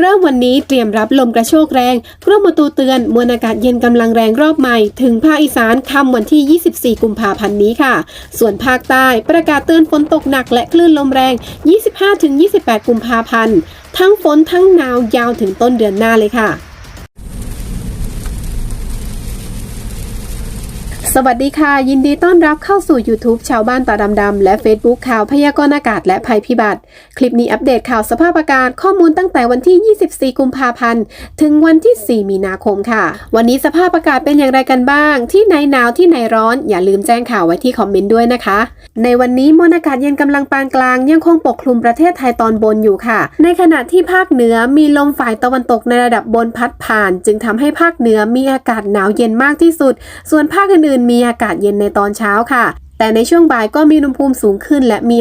เริ่มวันนี้เตรียมรับลมกระโชกแรงกรมอุตุเตือนมวลอากาศเย็นกำลังแรงรอบใหม่ ถึงภาคอีสานค่ำวันที่ 24 กุมภาพันธ์นี้ค่ะ ส่วนภาคใต้ประกาศเตือนฝนตกหนักและคลื่นลมแรง 25-28 กุมภาพันธ์ ทั้งฝนทั้งหนาวยาวถึงต้นเดือนหน้าเลยค่ะ สวัสดีค่ะ ยินดีต้อนรับเข้าสู่ YouTube ชาวบ้านตาดำๆและ Facebook ข่าวพยากรณ์อากาศและภัยพิบัติ คลิปนี้อัปเดตข่าวสภาพอากาศข้อมูลตั้งแต่วันที่ 24 กุมภาพันธ์ ถึงวันที่ 4 มีนาคมค่ะ วันนี้สภาพอากาศเป็นอย่างไรกันบ้าง ที่ไหนหนาวที่ไหนร้อน อย่าลืมแจ้งข่าวไว้ที่คอมเมนต์ด้วยนะคะ ในวันนี้มวลอากาศเย็นกำลังปานกลางยังคงปกคลุมประเทศไทยตอนบนอยู่ค่ะ ในขณะที่ภาคเหนือมีลมฝ่ายตะวันตกในระดับบนพัดผ่าน จึงทำให้ภาคเหนือมีอากาศหนาวเย็นมากที่สุด ส่วนภาคอื่นมีอากาศเย็นในตอนเช้าค่ะ แต่ในช่วงบ่ายก็มีอุณหภูมิสูงขึ้นและมี